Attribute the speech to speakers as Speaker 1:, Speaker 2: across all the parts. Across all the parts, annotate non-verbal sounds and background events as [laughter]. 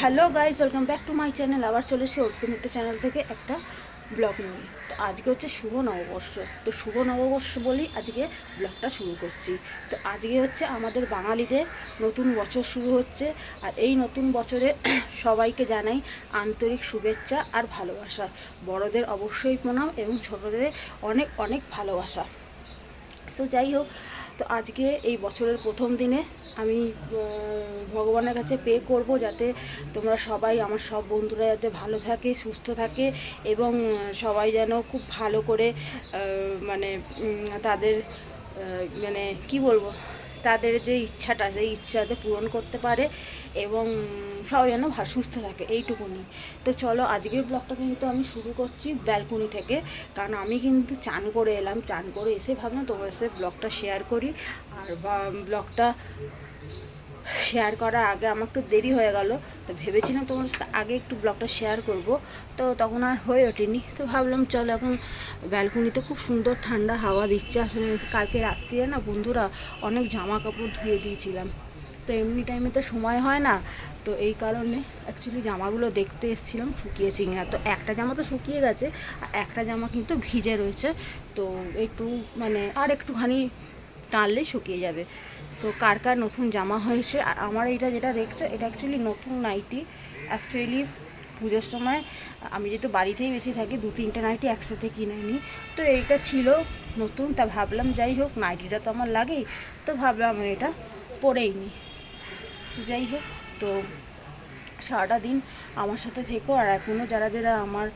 Speaker 1: Hello guys welcome back to my channel. আবার চলে এসেছি অর্পিনিত্য চ্যানেল থেকে একটা ব্লগ নিয়ে। তো আজকে হচ্ছে শুভ নববর্ষ। তো শুভ নববর্ষ বলেই আজকে ব্লগটা শুরু করছি। তো আজকে হচ্ছে আমাদের বাঙালিদের নতুন বছর শুরু হচ্ছে। আর এই নতুন বছরে [clears throat] সবাইকে জানাই আন্তরিক শুভেচ্ছা আর ভালোবাসা। বড়দের অবশ্যই প্রণাম এবং ছোটদের অনেক অনেক ভালোবাসা। সো যাই হোক, তো আজকে এই বছরের প্রথম দিনে আমি ভগবানের কাছে পে করব যাতে তোমরা সবাই, আমার সব বন্ধুরা যাতে ভালো থাকে, সুস্থ থাকে এবং সবাই যেন খুব ভালো করে মানে তাদের মানে কি বলব? তাদের যে ইচ্ছাটা, সেই ইচ্ছাতে পূরণ করতে পারে এবং সবাই যেন সুস্থ থাকে, এইটুকুনি। তো চলো, আজকের ব্লগটা কিন্তু আমি শুরু করছি ব্যালকনি থেকে। কারণ আমি কিন্তু চান করে এলাম, চান করে এসে ভাবলাম তোমার সাথে ব্লগটা শেয়ার করি। আর, বা ব্লগটা শেয়ার করার আগে আমার একটু দেরি হয়ে গেল। তো ভেবেছিলাম তোমার সাথে আগে একটু ব্লগটা শেয়ার করব। তো তখন আর হয়ে ওঠেনি। তো ভাবলাম, চলো এখন ব্যালকনিতে খুব সুন্দর ঠান্ডা হাওয়া দিচ্ছে। আসলে কালকে রাত্রিরে না বন্ধুরা অনেক জামা কাপড় ধুয়ে দিয়েছিলাম। তো এমনি টাইমে তো সময় হয় না। তো এই কারণে অ্যাকচুয়ালি জামাগুলো দেখতে এসেছিলাম, শুকিয়েছি কিনা। তো একটা জামা তো শুকিয়ে গেছে, আর একটা জামা কিন্তু ভিজে রয়েছে। তো একটু মানে আর একটুখানি টানলেই শুকিয়ে যাবে। সো কার কার নতুন জামা হয়েছে? আর আমার এইটা যেটা দেখছ, এটা অ্যাকচুয়ালি নতুন নাইটি অ্যাকচুয়ালি পুজোর সময় আমি যেহেতু বাড়িতেই বেশি থাকি, দু তিনটে নাইটি একসাথে কিনে নিই তো এইটা ছিল নতুন, তা ভাবলাম যাই হোক নাইটিটা তো আমার লাগেই। তো ভাবলাম আমি এটা পরেই নিই সো যাই হোক, তো সারাটা দিন আমার সাথে থেকো। আর এখনও যারা যারা আমার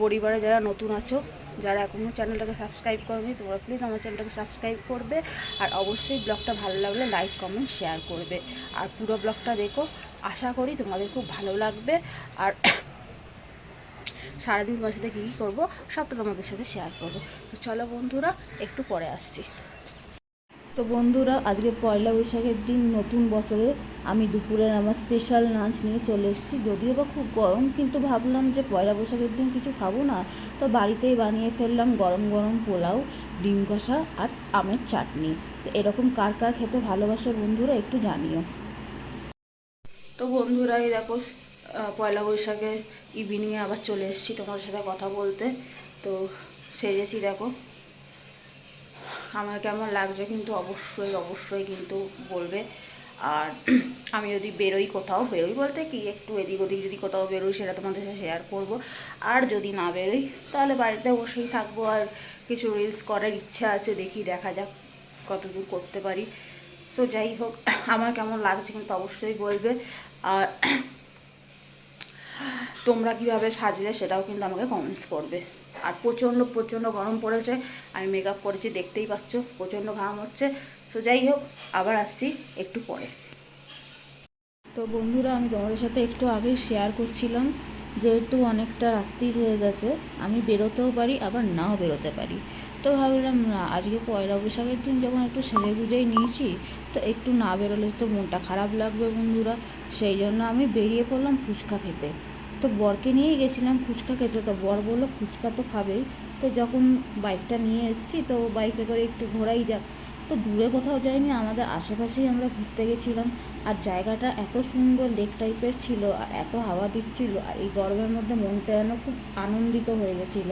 Speaker 1: পরিবারে যারা নতুন আছো যারা এখনও চ্যানেলটাকে সাবস্ক্রাইব করবে তোমরা প্লিজ আমার চ্যানেলটাকে সাবস্ক্রাইব করবে। আর অবশ্যই ব্লগটা ভালো লাগলে লাইক কমেন্ট শেয়ার করবে। আর পুরো ব্লগটা দেখো, আশা করি তোমাদের খুব ভালো লাগবে। আর [coughs] সারাদিন তোমার সাথে কী কী করব, সবটা তোমাদের সাথে শেয়ার করব। তো চলো বন্ধুরা, একটু পরে আসছি। তো বন্ধুরা, আজকে পয়লা বৈশাখের দিন, নতুন বছরে আমি দুপুরের আমার স্পেশাল লাঞ্চ নিয়ে চলে এসেছি। যদিও বা খুব গরম, কিন্তু ভাবলাম যে পয়লা বৈশাখের দিন কিছু খাব না। তো বাড়িতেই বানিয়ে ফেললাম গরম গরম পোলাও, ডিম কষা আর আমের চাটনি। তো এরকম কার কার খেতে ভালোবাসো বন্ধুরা, একটু জানিও। তো বন্ধুরা, এই দেখো পয়লা বৈশাখের ইভিনিংয়ে আবার চলে এসেছি তোমার সাথে কথা বলতে। তো সেজেছি দেখো। আমার কেমন লাগছে কিন্তু অবশ্যই অবশ্যই কিন্তু বলবে। আর [clears throat] আমি যদি বেরোই কোথাও, বেরোই বলতে কি, একটু এদিক ওদিক যদি কোথাও বেরোই সেটা তোমাদের সাথে শেয়ার করব। আর যদি না বেরোই, তাহলে বাড়িতে বসেই থাকব আর কিছু রিলস করার ইচ্ছা আছে, দেখি, দেখা যাক কতদূর করতে পারি। সো যাই হোক, [clears throat] আমার কেমন লাগছে কিন্তু অবশ্যই বলবে। আর [clears throat] তোমরা কীভাবে সাজলে সেটাও কিন্তু আমাকে কমেন্টস করবে। আর প্রচণ্ড প্রচণ্ড গরম পড়েছে। আমি মেকআপ করেছি, দেখতেই পাচ্ছ, প্রচণ্ড ঘাম হচ্ছে। তো যাই হোক, আবার আসছি একটু পরে। তো বন্ধুরা, আমি তোমাদের সাথে একটু আগেই শেয়ার করছিলাম, যেহেতু অনেকটা রাত্রি হয়ে গেছে, আমি বেরোতেও পারি, আবার নাও বেরোতে পারি। তো ভাবলাম, না, আজকে পয়লা বৈশাখের দিন যখন একটু সেরে গুজেই নিয়েছি, তো একটু না বেরোলে তো মনটা খারাপ লাগবে বন্ধুরা। সেই জন্য আমি বেরিয়ে পড়লাম ফুচকা খেতে। তো বরকে নিয়েই গেছিলাম ফুচকা খেতে। তো বর বলল, ফুচকা তো খাবেই। তো যখন বাইকটা নিয়ে এসেছি, তো বাইকে করে একটু ঘোরাই যাক। তো দূরে কোথাও যাইনি, আমাদের আশেপাশেই আমরা ঘুরতে গেছিলাম। আর জায়গাটা এত সুন্দর লেক টাইপের ছিল, আর এত হাওয়া দিচ্ছিল, আর এই গরমের মধ্যে মনটা যেন খুব আনন্দিত হয়ে গেছিল।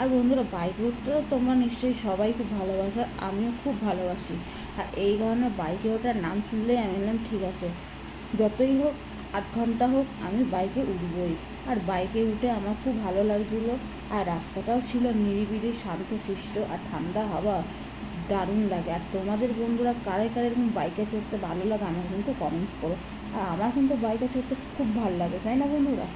Speaker 1: আর বন্ধুরা বাইক উঠতে তো তোমরা নিশ্চয়ই সবাই খুব ভালোবাসো, আমিও খুব ভালোবাসি। আর এই কারণে বাইকে ওঠার নাম শুনলেই আমি বললাম, ঠিক আছে, যতই হোক আধ ঘণ্টা হোক আমি বাইকে উঠবই। আর বাইকে উঠে আমার খুব ভালো লাগছিল। আর রাস্তাটাও ছিল নিরিবিলি শান্তশিষ্ট আর ঠান্ডা হাওয়া। দারুণ লাগে। আর তোমাদের বন্ধুরা কারে কারে এরকম বাইকে চড়তে ভালো লাগে আমার কিন্তু কমেন্টস করো। আর আমার কিন্তু বাইকে চড়তে খুব ভালো লাগে, তাই না বন্ধুরা?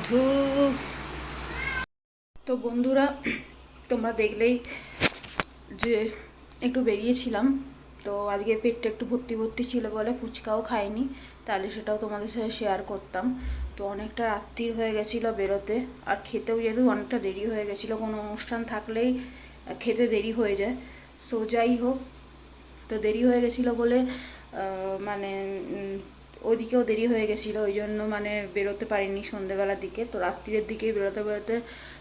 Speaker 1: মধু তো বন্ধুরা, তোমরা দেখলেই যে একটু বেরিয়েছিলাম। তো আজকে পেটটা একটু ভর্তি ভর্তি ছিল বলে ফুচকাও খাইনি, তাহলে সেটাও তোমাদের সাথে শেয়ার করতাম। তো অনেকটা রাত্রির হয়ে গেছিল বেরোতে, আর খেতেও যেহেতু অনেকটা দেরি হয়ে গেছিল, কোনো অনুষ্ঠান থাকলেই খেতে দেরি হয়ে যায়। সো যাই হোক, তো দেরি হয়ে গেছিল বলে মানে ওইদিকেও দেরি হয়ে গেছিল, ওই জন্য মানে বেরোতে পারিনি সন্ধ্যেবেলার দিকে। তো রাত্রির দিকে বেরোতে বেরোতে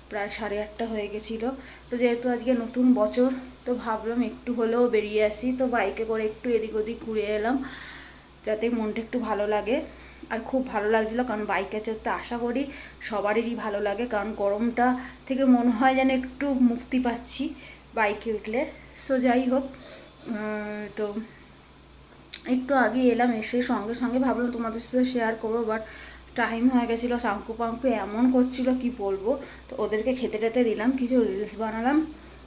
Speaker 1: প্রায় সাড়ে আটটা হয়ে গেছিল। তো যেহেতু আজকে নতুন বছর, তো ভাবলাম একটু হলেও বেরিয়ে আসি। তো বাইকে করে একটু এদিক ওদিক ঘুরে এলাম, যাতে মনটা একটু ভালো লাগে। আর খুব ভালো লাগছিল, কারণ বাইকে চড়তে আশা করি সবারই ভালো লাগে, কারণ গরমটা থেকে মনে হয় যেন একটু মুক্তি পাচ্ছি বাইকে উঠলে। সো যাই হোক তো একটু আগে এলাম এসে সঙ্গে সঙ্গে ভাবলাম তোমাদের সাথে শেয়ার করব বাট টাইম হয়ে গেছিল শাঙ্কু পাঙ্কু এমন করছিল, কি বলব? তো ওদেরকে খেতে টেতে দিলাম, কিছু রিলস বানালাম।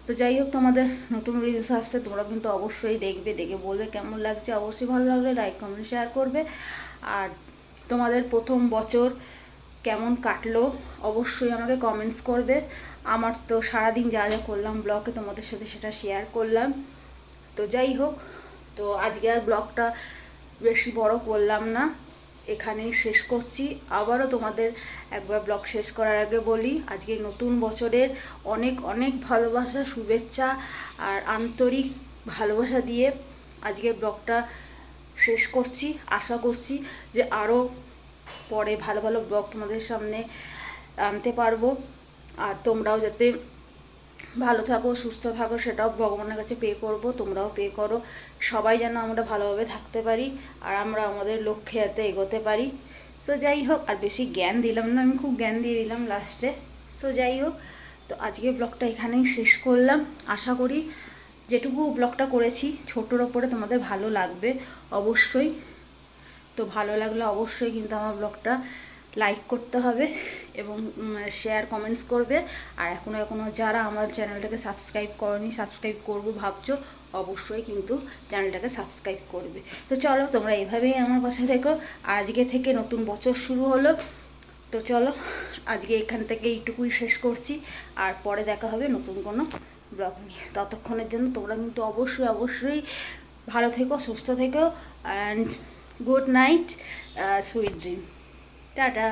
Speaker 1: তো যাই হোক, তোমাদের নতুন রিলস আসছে, তোমরা কিন্তু অবশ্যই দেখবে, দেখে বলবে কেমন লাগছে। অবশ্যই ভালো লাগলে লাইক কমেন্ট শেয়ার করবে। আর তোমাদের প্রথম বছর কেমন কাটলো, অবশ্যই আমাকে কমেন্টস করবে। আমার তো সারাদিন যা যা করলাম ব্লগে তোমাদের সাথে সেটা শেয়ার করলাম। তো যাই হোক তো আজকে আর ব্লগটা বেশি বড় করলাম না। এখানেই শেষ করছি। আবারও তোমাদের একবার ব্লগ শেষ করার আগে বলি, আজকে নতুন বছরের অনেক অনেক ভালোবাসা, শুভেচ্ছা আর আন্তরিক ভালোবাসা দিয়ে আজকের ব্লগটা শেষ করছি। আশা করছি যে আরও পরে ভালো ভালো ব্লগ তোমাদের সামনে আনতে পারব। আর তোমরাও যাতে ভালো থাকো, সুস্থ থাকো, সেটাও ভগবানের কাছে পে করব, তোমরাও পে করো। সবাই যেন আমরা ভালোভাবে থাকতে পারি আর আমরা আমাদের লক্ষ্যে যাতে এগোতে পারি। সো যাই হোক, আর বেশি জ্ঞান দিলাম না, আমি খুব জ্ঞান দিয়ে দিলাম লাস্টে সো যাই হোক, তো আজকে ব্লগটা এখানেই শেষ করলাম। আশা করি যেটুকু ব্লগটা করেছি ছোটোর ওপরে তোমাদের ভালো লাগবে অবশ্যই। তো ভালো লাগলে অবশ্যই কিন্তু আমার ব্লগটা লাইক করতে হবে। এবং শেয়ার কমেন্টস করবে। আর এখনও এখনও যারা আমার চ্যানেলটাকে সাবস্ক্রাইব করনি সাবস্ক্রাইব করব ভাবছ, অবশ্যই কিন্তু চ্যানেলটাকে সাবস্ক্রাইব করবে। তো চলো, তোমরা এভাবেই আমার পাশে থেকো। আজকে থেকে নতুন বছর শুরু হলো। তো চলো, আজকে এখান থেকে এইটুকুই শেষ করছি। আর পরে দেখা হবে নতুন কোনো ব্লগ নিয়ে। ততক্ষণের জন্য তোমরা কিন্তু অবশ্যই অবশ্যই ভালো থেকো, সুস্থ থেকো and good night sweet dream tata.